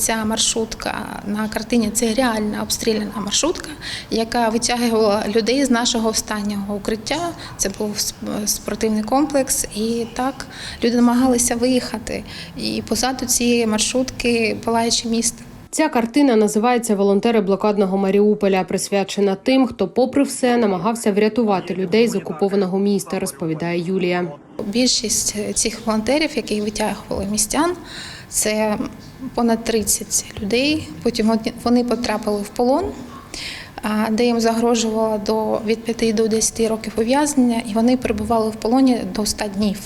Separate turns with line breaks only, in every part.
ця маршрутка на картині це реальна обстріляна маршрутка, яка витягувала людей з нашого останнього укриття. Це був спортивний комплекс, і так люди намагалися виїхати. І позаду цієї маршрутки палаюче місто.
Ця картина називається Волонтери блокадного Маріуполя, присвячена тим, хто, попри все, намагався врятувати людей з окупованого міста, розповідає Юлія.
Більшість цих волонтерів, які витягували містян, це понад 30 людей. Потім вони потрапили в полон, де їм загрожувало до від 5 до 10 років ув'язнення, і вони перебували в полоні до 100 днів.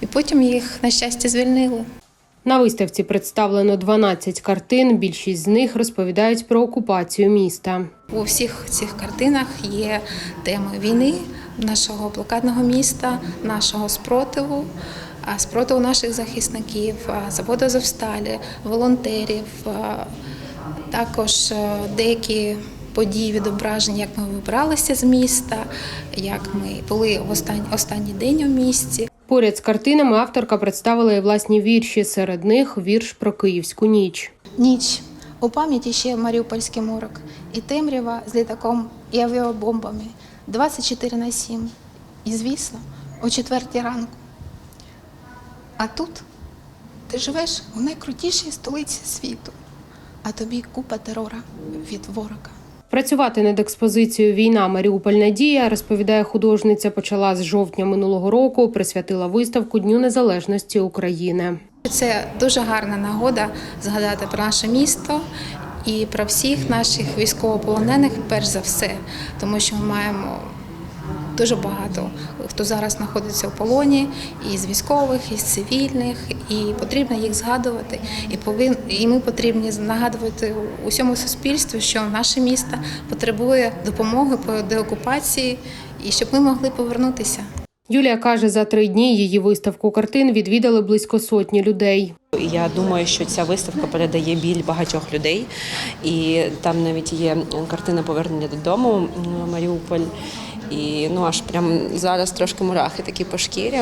І потім їх, на щастя, звільнили.
На виставці представлено 12 картин. Більшість з них розповідають про окупацію міста.
У всіх цих картинах є теми війни, нашого блокадного міста, нашого спротиву, а спротиву наших захисників, заводу Азовсталі, волонтерів, також е, деякі події відображені, як ми вибралися з міста, як ми були в останній, останній день у місті.
Поряд з картинами авторка представила і власні вірші. Серед них вірш про київську ніч.
Ніч. У пам'яті ще Маріупольський морок. І темрява з літаком і авіабомбами 24 на 7. І, звісно, о четвертій ранку. А тут ти живеш у найкрутішій столиці світу, а тобі купа терора від ворога.
Працювати над експозицією Війна Маріуполь Надія розповідає художниця. Почала з жовтня минулого року. Присвятила виставку Дню Незалежності України.
Це дуже гарна нагода згадати про наше місто і про всіх наших військовополонених, перш за все, тому що ми маємо дуже багато хто зараз знаходиться в полоні, і з військових, і з цивільних, і потрібно їх згадувати. І повин, і ми потрібні нагадувати усьому суспільству, що наше місто потребує допомоги по деокупації, і щоб ми могли повернутися.
Юлія каже, за три дні її виставку картин відвідали близько сотні людей.
Я думаю, що ця виставка передає біль багатьох людей, і там навіть є картина повернення додому Маріуполь. І ну аж прям зараз трошки мурахи такі по шкірі.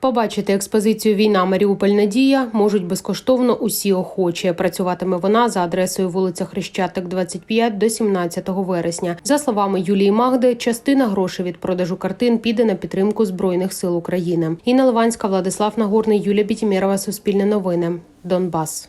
Побачити експозицію Війна Маріуполь Надія можуть безкоштовно усі охочі. Працюватиме вона за адресою вулиця Хрещатик, 25 до 17 вересня. За словами Юлії Магди, частина грошей від продажу картин піде на підтримку збройних сил України. Інна Ливанська, Владислав Нагорний, Юлія Бітімєрова, Суспільне новини, Донбас.